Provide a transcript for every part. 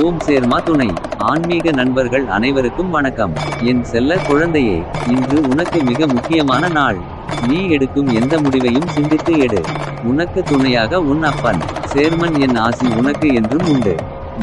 சேர்மா துணை. ஆன்மீக நண்பர்கள் அனைவருக்கும் வணக்கம். என் செல்ல குழந்தையே இன்று உனக்கு மிக முக்கியமான நாள். நீ எடுக்கும் எந்த முடிவையும் சிந்தித்து எடு. உனக்கு துணையாக உன் அப்பன் சேர்மன் என் ஆசி உனக்கு என்றும் உண்டு.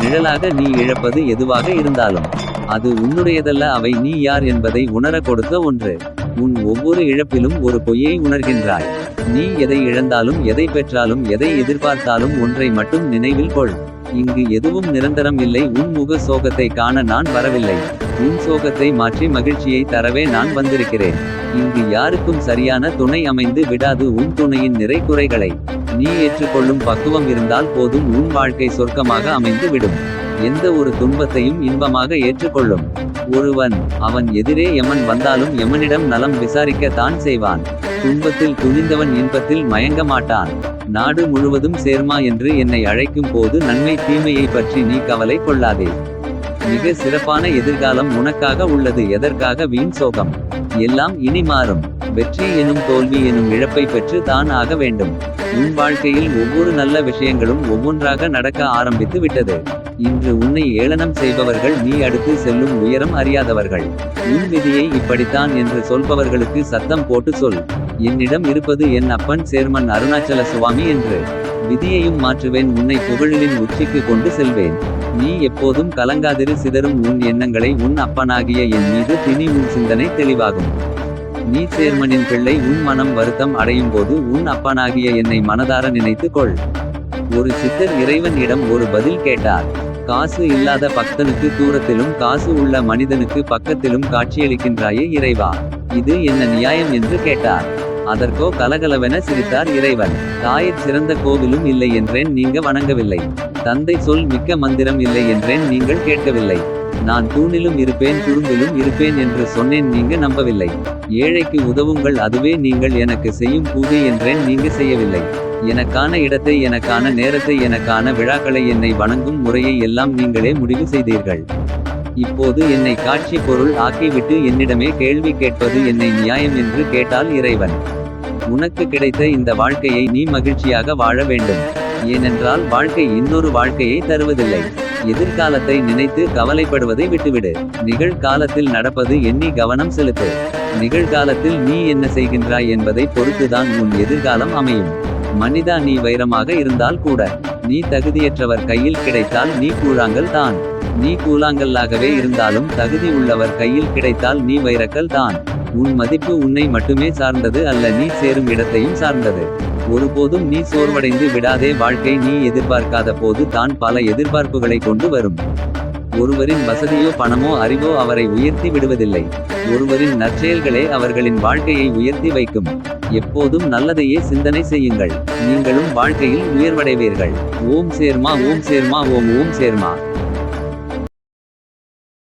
நிழலாக நீ இழப்பது எதுவாக இருந்தாலும் அது உன்னுடையதல்ல அவை நீ யார் என்பதை உணர கொடுத்த ஒன்று. உன் ஒவ்வொரு இழப்பிலும் ஒரு பொய்யை உணர்கின்றாய். நீ எதை இழந்தாலும் எதை பெற்றாலும் எதை எதிர்பார்த்தாலும் ஒன்றை மட்டும் நினைவில் கொள். இங்கு எதுவும் நிரந்தரம் இல்லை. உன் முக சோகத்தை காண நான் வரவில்லை. உன் சோகத்தை மாற்றி மகிழ்ச்சியை தரவே நான் வந்திருக்கிறேன். இங்கு யாருக்கும் சரியான துணை அமைந்து விடாது உன் துணையின் நிறை குறைகளை நீ ஏற்றுக்கொள்ளும் பக்குவம் இருந்தால் போதும். உன் வாழ்க்கை சொர்க்கமாக அமைந்து விடும். எந்த ஒரு துன்பத்தையும் இன்பமாக ஏற்றுக்கொள்ளும். ஒருவன் அவன் எதிரே எமன் வந்தாலும் எமனிடம் நலம் விசாரிக்க தான் செய்வான். துன்பத்தில் துணிந்தவன் இன்பத்தில் மயங்க மாட்டான். நாடு முழுவதும் சேர்மா என்று என்னை அழைக்கும் போது நன்மை தீமையை பற்றி நீ கவலை கொள்ளாதே. மிக சிறப்பான எதிர்காலம் உனக்காக உள்ளது எதற்காக வீண் சோகம்? எல்லாம் இனி மாறும். வெற்றி எனும் தோல்வி எனும் இழப்பை பெற்று தான் ஆக வேண்டும். உன் வாழ்க்கையில் ஒவ்வொரு நல்ல விஷயங்களும் ஒவ்வொன்றாக நடக்க ஆரம்பித்து விட்டது. இன்று உன்னை ஏளனம் செய்பவர்கள் நீ அடுத்து செல்லும் உயரம் அறியாதவர்கள். உன் விதியை இப்படித்தான் என்று சொல்பவர்களுக்கு சத்தம் போட்டு சொல். என்னிடம் இருப்பது என் அப்பன் சேர்மன் அருணாச்சல சுவாமி என்று. விதியையும் மாற்றுவேன் உன்னை புகழிலின் உச்சிக்கு கொண்டு செல்வேன். நீ எப்போதும் கலங்காதிரு சிதறும் உன் எண்ணங்களை உன் அப்பனாகிய என் மீது திணி உன் சிந்தனை தெளிவாகும். நீ சேர்மனின் பிள்ளை உன் மனம் வருத்தம் அடையும் போது உன் அப்பனாகிய என்னை மனதார நினைத்துக் கொள். ஒரு சித்தர் இறைவனிடம் ஒரு பதில் கேட்டார். காசு இல்லாத பக்தனுக்கு தூரத்திலும் காசு உள்ள மனிதனுக்கு பக்கத்திலும் காட்சியளிக்கின்றாயே இறைவா. இது என்ன நியாயம் என்று கேட்டார். அதற்கோ கலகலவென சிரித்தார் இறைவன். தாயிற் சிறந்த கோவிலும் இல்லை என்றேன் நீங்க வணங்கவில்லை. தந்தை சொல் மிக்க மந்திரம் இல்லை என்றேன் நீங்கள் கேட்கவில்லை. நான் தூணிலும் இருப்பேன் குறும்பிலும் இருப்பேன் என்று சொன்னேன் நீங்க நம்பவில்லை. ஏழைக்கு உதவுங்கள் அதுவே நீங்கள் எனக்கு செய்யும் பூஜை என்றேன் நீங்க செய்யவில்லை. எனக்கான இடத்தை எனக்கான நேரத்தை எனக்கான விழாக்களை என்னை வணங்கும் முறையை எல்லாம் நீங்களே முடிவு செய்தீர்கள். இப்போது என்னை காட்சி பொருள் ஆக்கிவிட்டு என்னிடமே கேள்வி கேட்பது என்னை நியாயம் என்று கேட்டால் இறைவன். உனக்கு கிடைத்த இந்த வாழ்க்கையை நீ மகிழ்ச்சியாக வாழ வேண்டும். ஏனென்றால் வாழ்க்கை இன்னொரு வாழ்க்கையை தருவதில்லை. எதிர்காலத்தை நினைத்து கவலைப்படுவதை விட்டுவிடு. நிகழ்காலத்தில் நடப்பது எண்ணி கவனம் செலுத்து. நிகழ்காலத்தில் நீ என்ன செய்கின்றாய் என்பதை பொறுத்துதான் உன் எதிர்காலம் அமையும். மனிதா நீ வைரமாக இருந்தால் கூட நீ தகுதியற்றவர் கையில் கிடைத்தால் நீ கூழாங்கல் தான். நீ கூழாங்கல்லாகவே இருந்தாலும் தகுதி உள்ளவர் கையில் கிடைத்தால் நீ வைரக்கல் தான். உன் மதிப்பு உன்னை மட்டுமே சார்ந்தது அல்ல நீ சேரும் இடத்தையும் சார்ந்தது. ஒருபோதும் நீ சோர்வடைந்து விடாதே வாழ்க்கை நீ எதிர்பார்க்காத போது தான் பல எதிர்பார்ப்புகளை கொண்டு வரும். ஒருவரின் வசதியோ பணமோ அறிவோ அவரை உயர்த்தி விடுவதில்லை. ஒருவரின் நற்செயல்களே அவர்களின் வாழ்க்கையை உயர்த்தி வைக்கும். எப்போதும் நல்லதையே சிந்தனை செய்யுங்கள். நீங்களும் வாழ்க்கையில் உயர்வடைவீர்கள். ஓம் சேர்மா ஓம் சேர்மா ஓம் ஓம் சேர்மா.